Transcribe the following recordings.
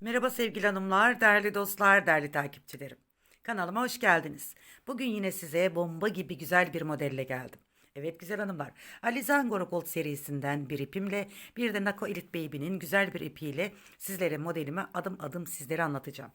Merhaba sevgili hanımlar, değerli dostlar, değerli takipçilerim. Kanalıma hoş geldiniz. Bugün yine size bomba gibi güzel bir modelle geldim. Evet güzel hanımlar, Alizangoro Gold serisinden bir ipimle bir de Nako Elite Baby'nin güzel bir ipiyle sizlere modelimi adım adım sizlere anlatacağım.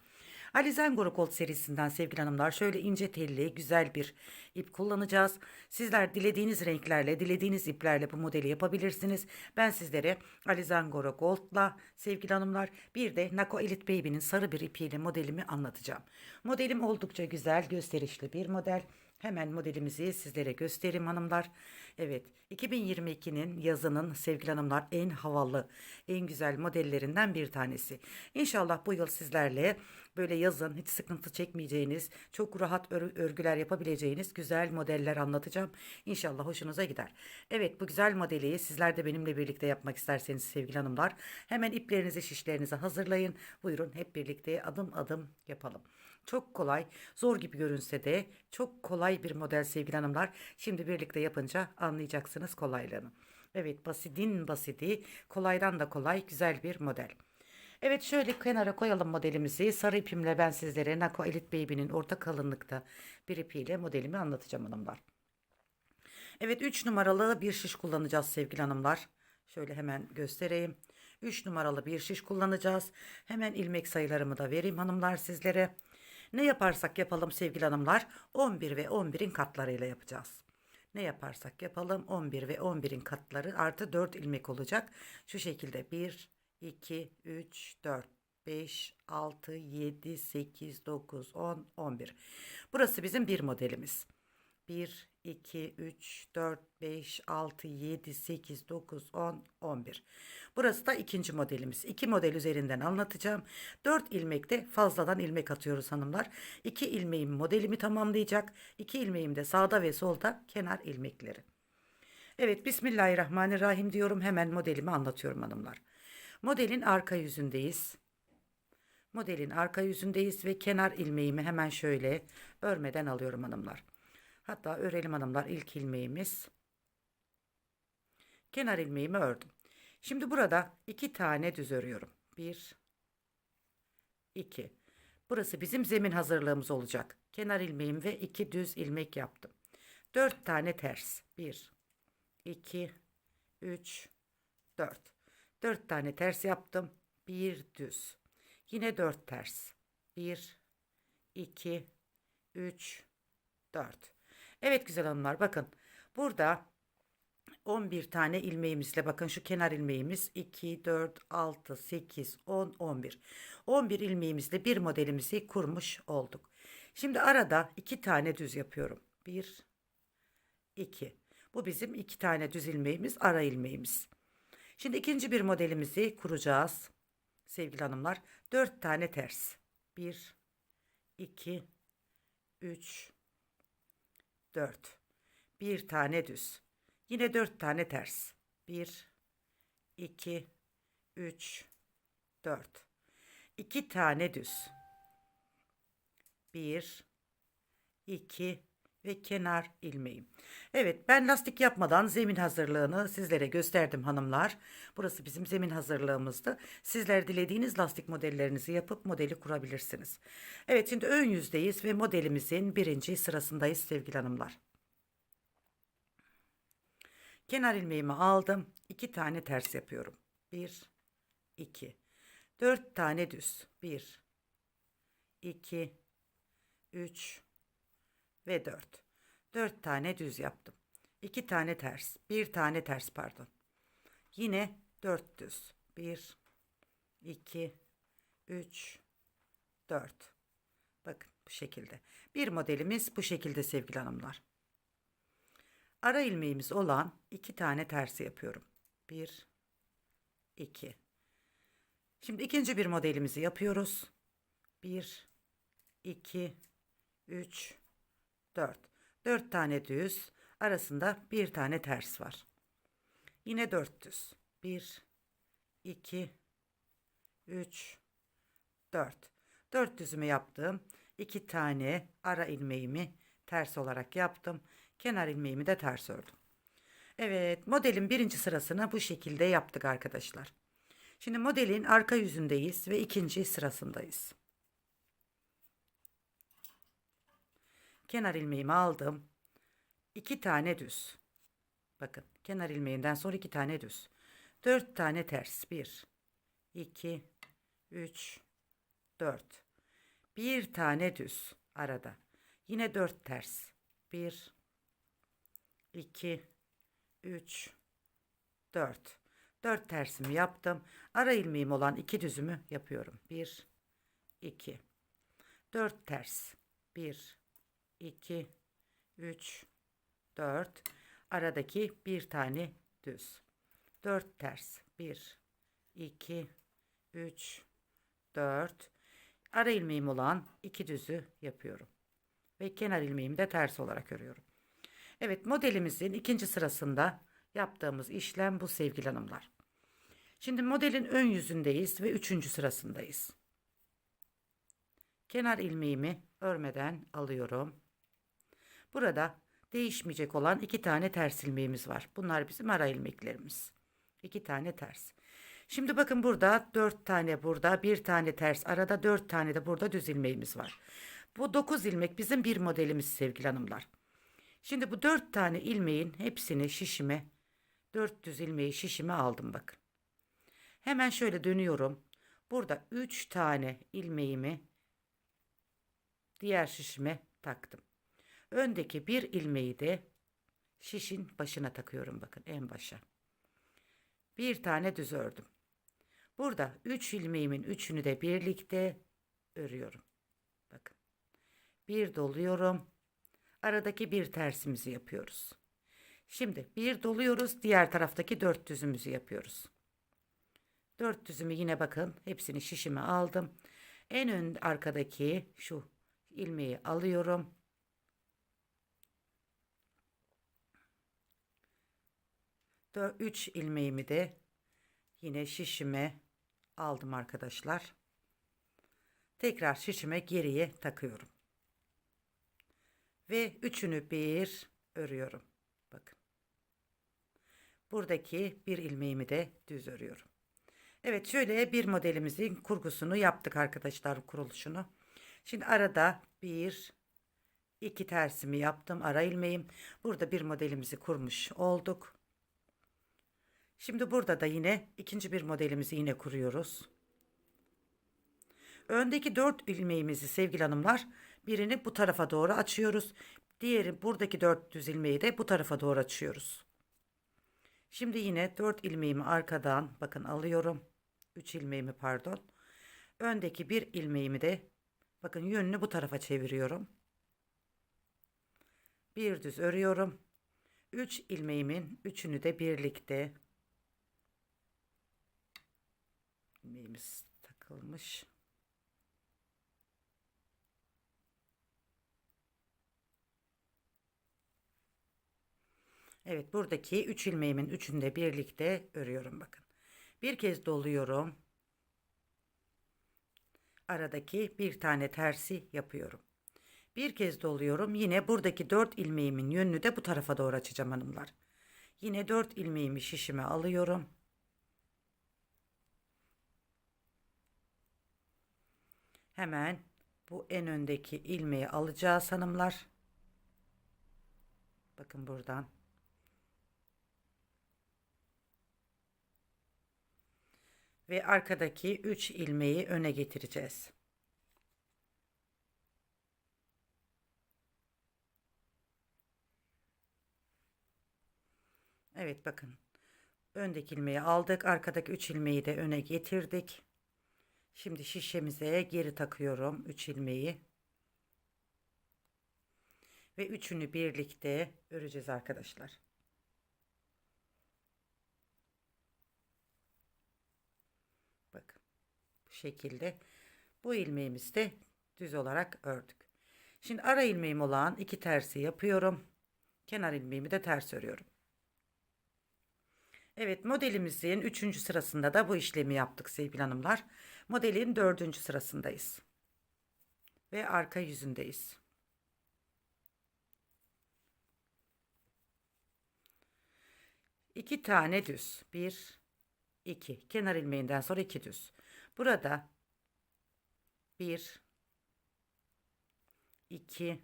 Alizangoro Gold serisinden sevgili hanımlar şöyle ince telli güzel bir ip kullanacağız. Sizler dilediğiniz renklerle, dilediğiniz iplerle bu modeli yapabilirsiniz. Ben sizlere Alizangoro Gold'la sevgili hanımlar bir de Nako Elite Baby'nin sarı bir ipiyle modelimi anlatacağım. Modelim oldukça güzel, gösterişli bir model. Hemen modelimizi sizlere göstereyim hanımlar. Evet 2022'nin yazının sevgili hanımlar en havalı, en güzel modellerinden bir tanesi. İnşallah bu yıl sizlerle böyle yazın hiç sıkıntı çekmeyeceğiniz, çok rahat ör- örgüler yapabileceğiniz güzel modeller anlatacağım. İnşallah hoşunuza gider. Evet bu güzel modeli sizler de benimle birlikte yapmak isterseniz sevgili hanımlar hemen iplerinizi şişlerinizi hazırlayın. Buyurun hep birlikte adım adım yapalım. Çok kolay, zor gibi görünse de çok kolay bir model sevgili hanımlar. Şimdi birlikte yapınca anlayacaksınız kolaylığını. Evet basitin basiti, kolaydan da kolay güzel bir model. Evet şöyle kenara koyalım modelimizi. Sarı ipimle ben sizlere Nako Elite Baby'nin orta kalınlıkta bir ipiyle modelimi anlatacağım hanımlar. Evet 3 numaralı bir şiş kullanacağız sevgili hanımlar. Şöyle hemen göstereyim. 3 numaralı bir şiş kullanacağız. Hemen ilmek sayılarımı da vereyim hanımlar sizlere. Ne yaparsak yapalım sevgili hanımlar 11 ve 11'in katlarıyla yapacağız. Ne yaparsak yapalım 11 ve 11'in katları artı 4 ilmek olacak. Şu şekilde 1, 2, 3, 4, 5, 6, 7, 8, 9, 10, 11. Burası bizim bir modelimiz. 1, 2, 3, 4, 5, 6, 7, 8, 9, 10, 11. Burası da ikinci modelimiz. İki model üzerinden anlatacağım. 4 ilmekte fazladan ilmek atıyoruz hanımlar. 2 ilmeğim modelimi tamamlayacak. 2 ilmeğim de sağda ve solda kenar ilmekleri. Evet Bismillahirrahmanirrahim diyorum. Hemen modelimi anlatıyorum hanımlar. Modelin arka yüzündeyiz. Modelin arka yüzündeyiz ve kenar ilmeğimi hemen şöyle örmeden alıyorum hanımlar. Hatta örelim hanımlar ilk ilmeğimiz. Kenar ilmeğimi ördüm. Şimdi burada iki tane düz örüyorum. Bir, iki. Burası bizim zemin hazırlığımız olacak. Kenar ilmeğim ve iki düz ilmek yaptım. Dört tane ters. Bir, iki, üç, dört. Dört tane ters yaptım. Bir düz. Yine dört ters. Bir, iki, üç, dört. Evet güzel hanımlar bakın. Burada 11 tane ilmeğimizle bakın şu kenar ilmeğimiz 2, 4, 6, 8, 10, 11. 11 ilmeğimizle bir modelimizi kurmuş olduk. Şimdi arada 2 tane düz yapıyorum. 1, 2. Bu bizim 2 tane düz ilmeğimiz ara ilmeğimiz. Şimdi ikinci bir modelimizi kuracağız. Sevgili hanımlar 4 tane ters. 1, 2, 3, 4. Bir tane düz. Yine dört tane ters. Bir, iki, üç, dört. İki tane düz. Bir, iki ve kenar ilmeğim. Evet ben lastik yapmadan zemin hazırlığını sizlere gösterdim hanımlar. Burası bizim zemin hazırlığımızdı. Sizler dilediğiniz lastik modellerinizi yapıp modeli kurabilirsiniz. Evet şimdi ön yüzdeyiz ve modelimizin birinci sırasındayız sevgili hanımlar. Kenar ilmeğimi aldım. 2 tane ters yapıyorum. 1 2 4 tane düz. 1 2 3 ve 4. 4 tane düz yaptım. 2 tane ters. 1 tane ters pardon. Yine 4 düz. 1 2 3 4. Bakın bu şekilde. Bir modelimiz bu şekilde sevgili hanımlar. Ara ilmeğimiz olan iki tane tersi yapıyorum. Bir, iki. Şimdi ikinci bir modelimizi yapıyoruz. Bir, iki, üç, dört. Dört tane düz. Arasında bir tane ters var. Yine dört düz. Bir, iki, üç, dört. Dört düzümü yaptım. İki tane ara ilmeğimi ters olarak yaptım. Kenar ilmeğimi de ters ördüm. Evet modelin birinci sırasını bu şekilde yaptık arkadaşlar. Şimdi modelin arka yüzündeyiz ve ikinci sırasındayız. Kenar ilmeğimi aldım. İki tane düz. Bakın kenar ilmeğinden sonra iki tane düz. Dört tane ters. Bir, iki, üç, dört. Bir tane düz arada. Yine dört ters. Bir, iki, üç, dört. Dört tersimi yaptım. Ara ilmeğim olan iki düzümü yapıyorum. Bir, iki, dört ters. Bir, iki, üç, dört. Aradaki bir tane düz. Dört ters. Bir, iki, üç, dört. Ara ilmeğim olan iki düzü yapıyorum. Ve kenar ilmeğimi de ters olarak örüyorum. Evet modelimizin ikinci sırasında yaptığımız işlem bu sevgili hanımlar. Şimdi modelin ön yüzündeyiz ve üçüncü sırasındayız. Kenar ilmeğimi örmeden alıyorum. Burada değişmeyecek olan iki tane ters ilmeğimiz var. Bunlar bizim ara ilmeklerimiz. İki tane ters. Şimdi bakın burada dört tane burada bir tane ters arada dört tane de burada düz ilmeğimiz var. Bu dokuz ilmek bizim bir modelimiz sevgili hanımlar. Şimdi bu dört tane ilmeğin hepsini şişime dört düz ilmeği şişime aldım bakın. Hemen şöyle dönüyorum. Burada üç tane ilmeğimi diğer şişime taktım. Öndeki bir ilmeği de şişin başına takıyorum bakın en başa. Bir tane düz ördüm. Burada 3 ilmeğimin üçünü de birlikte örüyorum. Bakın. Bir doluyorum. Aradaki bir tersimizi yapıyoruz. Şimdi bir doluyoruz. Diğer taraftaki dört düzümüzü yapıyoruz. Dört düzümü yine bakın. Hepsini şişime aldım. En ön arkadaki şu ilmeği alıyorum. 3 ilmeğimi de yine şişime aldım arkadaşlar. Tekrar şişime geriye takıyorum. Ve üçünü bir örüyorum. Bakın. Buradaki bir ilmeğimi de düz örüyorum. Evet şöyle bir modelimizin kurgusunu yaptık arkadaşlar kuruluşunu. Şimdi arada bir iki tersimi yaptım ara ilmeğim. Burada bir modelimizi kurmuş olduk. Şimdi burada da yine ikinci bir modelimizi yine kuruyoruz. Öndeki dört ilmeğimizi sevgili hanımlar birini bu tarafa doğru açıyoruz. Diğeri buradaki dört düz ilmeği de bu tarafa doğru açıyoruz. Şimdi yine dört ilmeğimi arkadan bakın alıyorum. Üç ilmeğimi pardon. Öndeki bir ilmeğimi de bakın yönünü bu tarafa çeviriyorum. Bir düz örüyorum. Üç ilmeğimin üçünü de birlikte ilmeğimiz takılmış. Evet buradaki 3 ilmeğimin üçünde birlikte örüyorum bakın. Bir kez doluyorum. Aradaki bir tane tersi yapıyorum. Bir kez doluyorum. Yine buradaki 4 ilmeğimin yönünü de bu tarafa doğru açacağım hanımlar. Yine 4 ilmeğimi şişime alıyorum. Hemen bu en öndeki ilmeği alacağız hanımlar. Bakın buradan. Ve arkadaki 3 ilmeği öne getireceğiz. Evet bakın. Öndeki ilmeği aldık. Arkadaki 3 ilmeği de öne getirdik. Şimdi şişemize geri takıyorum 3 ilmeği. Ve üçünü birlikte öreceğiz arkadaşlar. Bakın bu şekilde bu ilmeğimizi de düz olarak ördük. Şimdi ara ilmeğim olan iki tersi yapıyorum. Kenar ilmeğimi de ters örüyorum. Evet modelimizin 3. sırasında da bu işlemi yaptık sevgili hanımlar. Modelin 4. sırasındayız. Ve arka yüzündeyiz. İki tane düz. Bir, 2. Kenar ilmeğinden sonra 2 düz. Burada 1 2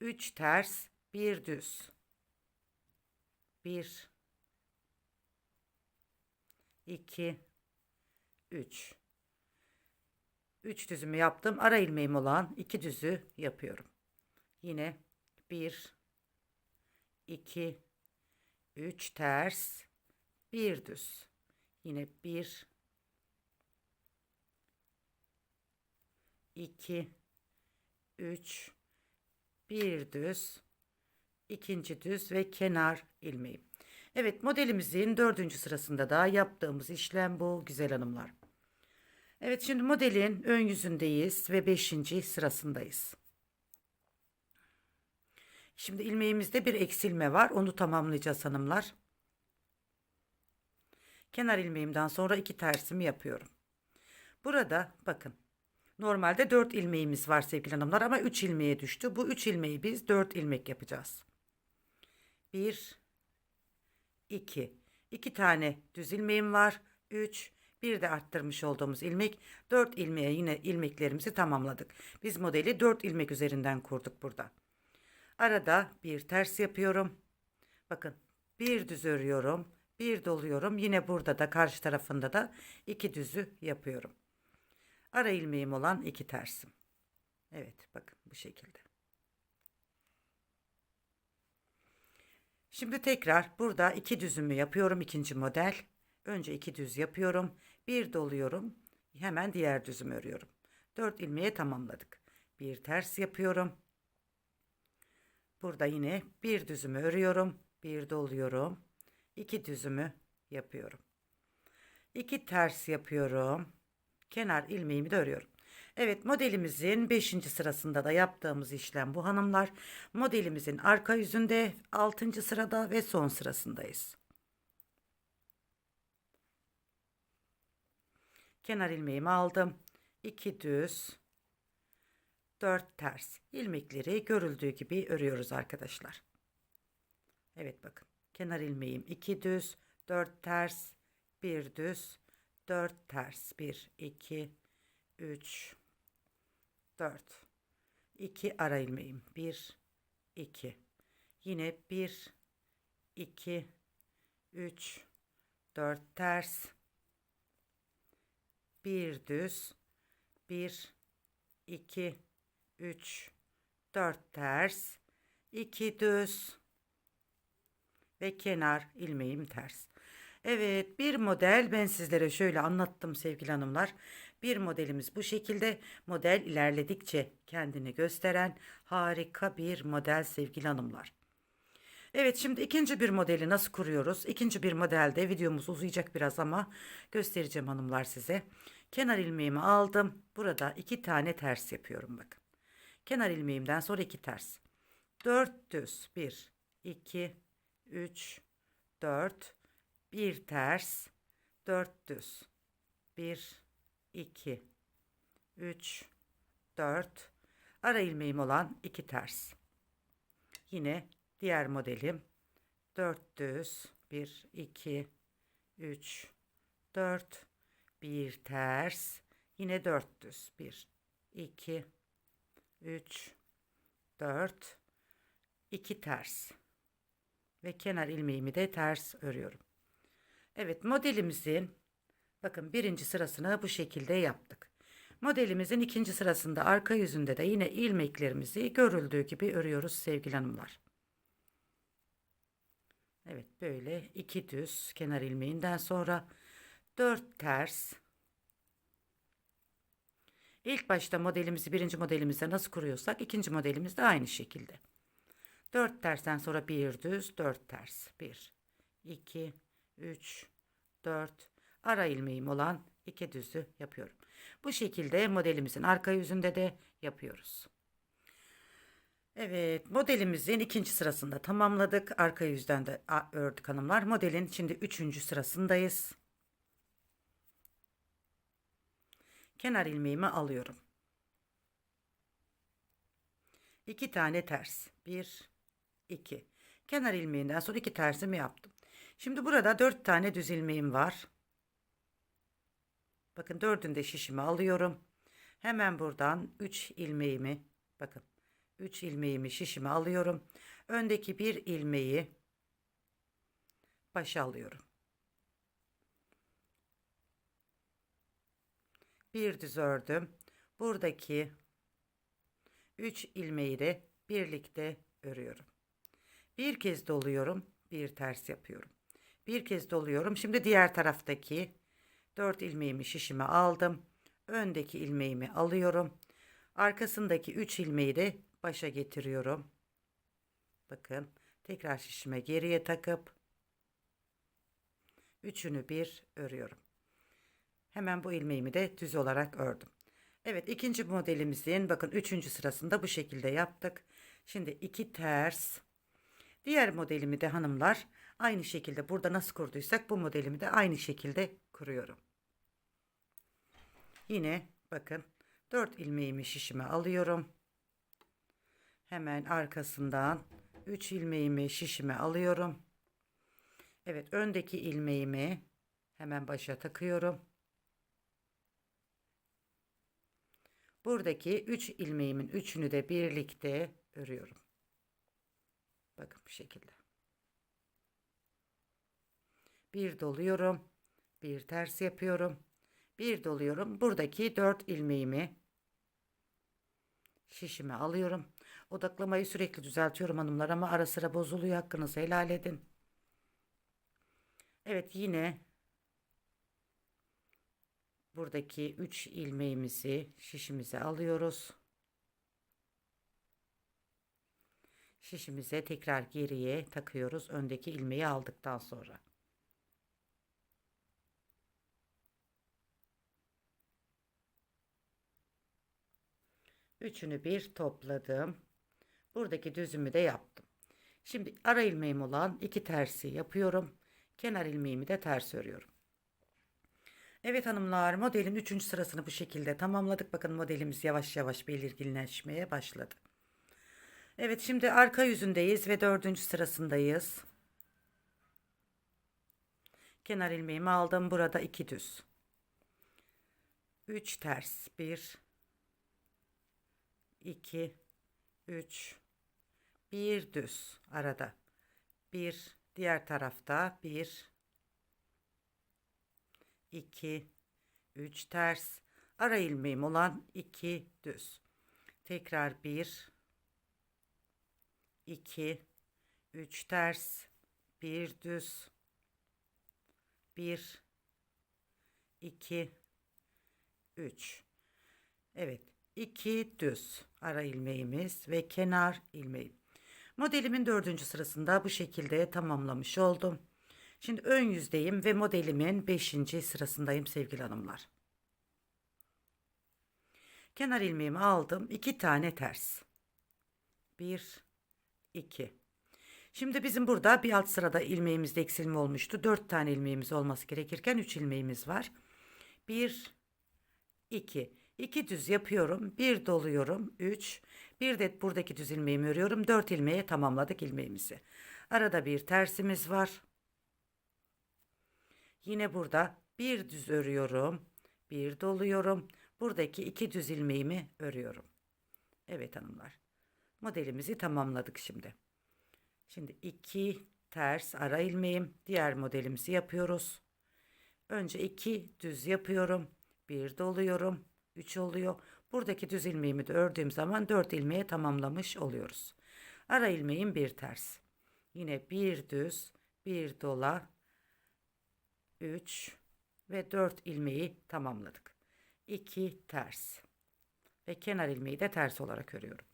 3 ters, 1 düz. 1 2 3 3 düzümü yaptım. Ara ilmeğim olan 2 düzü yapıyorum. Yine 1 2 3 ters, 1 düz. Yine 1 2 3 1 düz ikinci düz ve kenar ilmeği. Evet modelimizin dördüncü sırasında da yaptığımız işlem bu güzel hanımlar. Evet şimdi modelin ön yüzündeyiz ve beşinci sırasındayız. Şimdi ilmeğimizde bir eksilme var. Onu tamamlayacağız hanımlar. Kenar ilmeğimden sonra iki tersimi yapıyorum. Burada bakın. Normalde 4 ilmeğimiz var sevgili hanımlar ama 3 ilmeğe düştü. Bu 3 ilmeği biz 4 ilmek yapacağız. 1 2 2 tane düz ilmeğim var. 3 bir de arttırmış olduğumuz ilmek 4 ilmeğe yine ilmeklerimizi tamamladık. Biz modeli 4 ilmek üzerinden kurduk burada. Arada bir ters yapıyorum. Bakın bir düz örüyorum. Bir doluyorum. Yine burada da karşı tarafında da iki düzü yapıyorum. Ara ilmeğim olan iki tersim. Evet bakın bu şekilde. Şimdi tekrar burada iki düzümü yapıyorum ikinci model. Önce iki düz yapıyorum. Bir doluyorum. Hemen diğer düzümü örüyorum. Dört ilmeğe tamamladık. Bir ters yapıyorum. Burada yine bir düzümü örüyorum. Bir doluyorum. iki düzümü yapıyorum. İki ters yapıyorum. Kenar ilmeğimi de örüyorum. Evet modelimizin 5. sırasında da yaptığımız işlem bu hanımlar. Modelimizin arka yüzünde 6. sırada ve son sırasındayız. Kenar ilmeğimi aldım. 2 düz, 4 ters. ilmekleri görüldüğü gibi örüyoruz arkadaşlar. Evet bakın. Kenar ilmeğim 2 düz, 4 ters, 1 düz, 4 ters. 1 2 3 4 2 ara ilmeğim. 1 2 Yine 1 2 3 4 ters. 1 düz, 1 2 3 4 ters, 2 düz ve kenar ilmeğim ters. Evet bir model ben sizlere şöyle anlattım sevgili hanımlar. Bir modelimiz bu şekilde model ilerledikçe kendini gösteren harika bir model sevgili hanımlar. Evet şimdi ikinci bir modeli nasıl kuruyoruz? İkinci bir modelde videomuz uzayacak biraz ama göstereceğim hanımlar size. Kenar ilmeğimi aldım. Burada iki tane ters yapıyorum bakın. Kenar ilmeğimden sonra iki ters. 4 düz. 1, 2, 3, 4, 1 ters, 4 düz. 1, 2, 3, 4. Ara ilmeğim olan 2 ters. Yine diğer modelim 4 düz. 1, 2, 3, 4, 1 ters. Yine 4 düz. 1, 2, 3 4 2 ters ve kenar ilmeğimi de ters örüyorum. Evet modelimizin bakın birinci sırasını bu şekilde yaptık. Modelimizin ikinci sırasında arka yüzünde de yine ilmeklerimizi görüldüğü gibi örüyoruz sevgili hanımlar. Evet böyle iki düz kenar ilmeğinden sonra 4 ters İlk başta modelimizi birinci modelimizde nasıl kuruyorsak ikinci modelimiz de aynı şekilde. 4 tersten sonra bir düz 4 ters. 1, 2, 3, 4 ara ilmeğim olan iki düzü yapıyorum. Bu şekilde modelimizin arka yüzünde de yapıyoruz. Evet modelimizin ikinci sırasında tamamladık. Arka yüzden de ördük hanımlar. Modelin şimdi üçüncü sırasındayız. Kenar ilmeğimi alıyorum. İki tane ters. Bir, iki. Kenar ilmeğinden sonra iki tersimi yaptım. Şimdi burada dört tane düz ilmeğim var. Bakın dördünde şişimi alıyorum. Hemen buradan 3 ilmeğimi bakın 3 ilmeğimi şişime alıyorum. Öndeki bir ilmeği başa alıyorum. Bir düz ördüm. Buradaki 3 ilmeği de birlikte örüyorum. Bir kez doluyorum, bir ters yapıyorum. Bir kez doluyorum. Şimdi diğer taraftaki 4 ilmeğimi şişime aldım. Öndeki ilmeğimi alıyorum. Arkasındaki 3 ilmeği de başa getiriyorum. Bakın tekrar şişime geriye takıp üçünü bir örüyorum. Hemen bu ilmeğimi de düz olarak ördüm. Evet ikinci modelimizin bakın üçüncü sırasında bu şekilde yaptık. Şimdi iki ters. Diğer modelimi de hanımlar aynı şekilde burada nasıl kurduysak bu modelimi de aynı şekilde kuruyorum. Yine bakın 4 ilmeğimi şişime alıyorum. Hemen arkasından 3 ilmeğimi şişime alıyorum. Evet öndeki ilmeğimi hemen başa takıyorum. Buradaki 3 ilmeğimin üçünü de birlikte örüyorum. Bakın bu şekilde. Bir doluyorum. Bir ters yapıyorum. Bir doluyorum. Buradaki 4 ilmeğimi şişime alıyorum. Odaklamayı sürekli düzeltiyorum hanımlar ama ara sıra bozuluyor. Hakkınızı helal edin. Evet yine buradaki 3 ilmeğimizi şişimize alıyoruz. Şişimize tekrar geriye takıyoruz. Öndeki ilmeği aldıktan sonra. Üçünü bir topladım. Buradaki düzümü de yaptım. Şimdi ara ilmeğim olan iki tersi yapıyorum. Kenar ilmeğimi de ters örüyorum. Evet hanımlar modelin 3. sırasını bu şekilde tamamladık. Bakın modelimiz yavaş yavaş belirginleşmeye başladı. Evet şimdi arka yüzündeyiz ve 4. sırasındayız. Kenar ilmeğimi aldım. Burada 2 düz. 3 ters. 1 2 3 1 düz arada. 1 diğer tarafta 1 2 3 ters ara ilmeğim olan 2 düz. Tekrar 1 2 3 ters 1 düz 1 2 3 Evet 2 düz ara ilmeğimiz ve kenar ilmeğim. Modelimin dördüncü sırasında bu şekilde tamamlamış oldum. Şimdi ön yüzdeyim ve modelimin 5. sırasındayım sevgili hanımlar. Kenar ilmeğimi aldım. 2 tane ters. 1 2 Şimdi bizim burada bir alt sırada ilmeğimizde eksilme olmuştu. 4 tane ilmeğimiz olması gerekirken 3 ilmeğimiz var. 1 2 2 düz yapıyorum. 1 doluyorum. 3 bir de buradaki düz ilmeğimi örüyorum. 4 ilmeğe tamamladık ilmeğimizi. Arada bir tersimiz var. Yine burada bir düz örüyorum. Bir doluyorum. Buradaki iki düz ilmeğimi örüyorum. Evet hanımlar. Modelimizi tamamladık şimdi. Şimdi iki ters ara ilmeğim. Diğer modelimizi yapıyoruz. Önce iki düz yapıyorum. Bir doluyorum. Üç oluyor. Buradaki düz ilmeğimi de ördüğüm zaman dört ilmeğe tamamlamış oluyoruz. Ara ilmeğim bir ters. Yine bir düz, bir dola, 3 ve 4 ilmeği tamamladık. 2 ters ve kenar ilmeği de ters olarak örüyorum.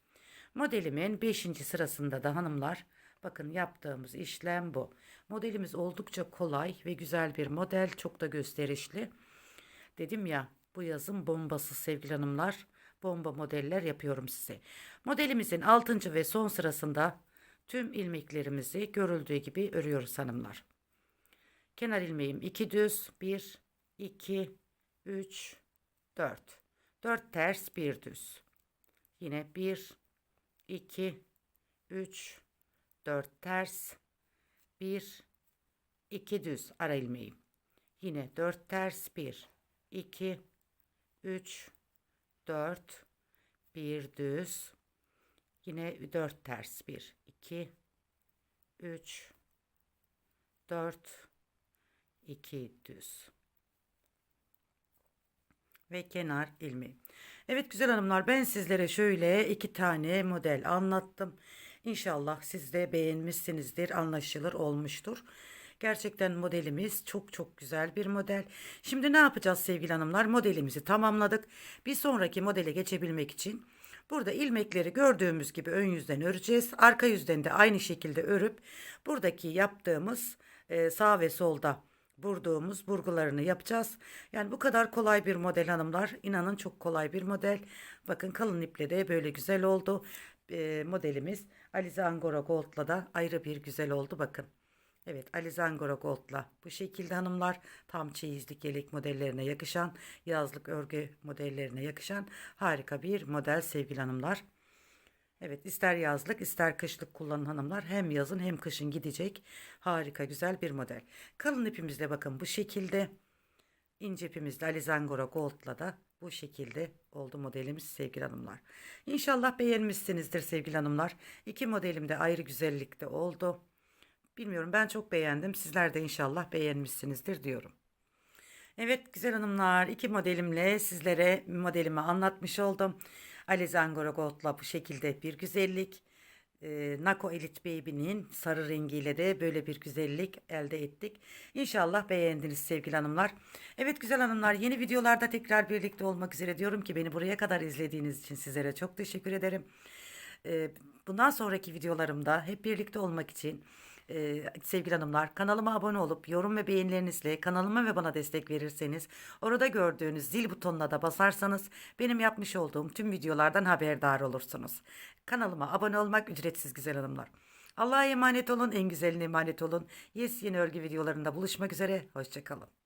Modelimin 5. sırasında da hanımlar bakın yaptığımız işlem bu. Modelimiz oldukça kolay ve güzel bir model çok da gösterişli. Dedim ya bu yazın bombası sevgili hanımlar bomba modeller yapıyorum size. Modelimizin 6. ve son sırasında tüm ilmeklerimizi görüldüğü gibi örüyoruz hanımlar. Kenar ilmeğim 2 düz 1 2 3 4 4 ters 1 düz. Yine 1 2 3 4 ters 1 2 düz ara ilmeğim. Yine 4 ters 1 2 3 4 1 düz yine 4 ters 1 2 3 4 2 düz ve kenar ilmeği. Evet güzel hanımlar ben sizlere şöyle iki tane model anlattım. İnşallah siz de beğenmişsinizdir, anlaşılır olmuştur. Gerçekten modelimiz çok çok güzel bir model. Şimdi ne yapacağız sevgili hanımlar? Modelimizi tamamladık. Bir sonraki modele geçebilmek için burada ilmekleri gördüğümüz gibi ön yüzden öreceğiz. Arka yüzden de aynı şekilde örüp buradaki yaptığımız e, sağ ve solda vurduğumuz burgularını yapacağız. Yani bu kadar kolay bir model hanımlar. İnanın çok kolay bir model. Bakın kalın iple de böyle güzel oldu. E, modelimiz Alize Angora Gold'la da ayrı bir güzel oldu bakın. Evet Alize Angora Gold'la bu şekilde hanımlar tam çeyizlik yelek modellerine yakışan yazlık örgü modellerine yakışan harika bir model sevgili hanımlar. Evet ister yazlık ister kışlık kullanan hanımlar hem yazın hem kışın gidecek harika güzel bir model. Kalın ipimizle bakın bu şekilde ince ipimizle Alizangora Gold'la da bu şekilde oldu modelimiz sevgili hanımlar. İnşallah beğenmişsinizdir sevgili hanımlar. İki modelim de ayrı güzellikte oldu. Bilmiyorum ben çok beğendim. Sizler de inşallah beğenmişsinizdir diyorum. Evet güzel hanımlar iki modelimle sizlere modelimi anlatmış oldum. Alizangora Gold'la bu şekilde bir güzellik. Ee, Nako Elite Baby'nin sarı rengiyle de böyle bir güzellik elde ettik. İnşallah beğendiniz sevgili hanımlar. Evet güzel hanımlar yeni videolarda tekrar birlikte olmak üzere diyorum ki beni buraya kadar izlediğiniz için sizlere çok teşekkür ederim. Ee, bundan sonraki videolarımda hep birlikte olmak için e, sevgili hanımlar kanalıma abone olup yorum ve beğenilerinizle kanalıma ve bana destek verirseniz orada gördüğünüz zil butonuna da basarsanız benim yapmış olduğum tüm videolardan haberdar olursunuz. Kanalıma abone olmak ücretsiz güzel hanımlar. Allah'a emanet olun, en güzeline emanet olun. Yes yeni örgü videolarında buluşmak üzere. Hoşçakalın.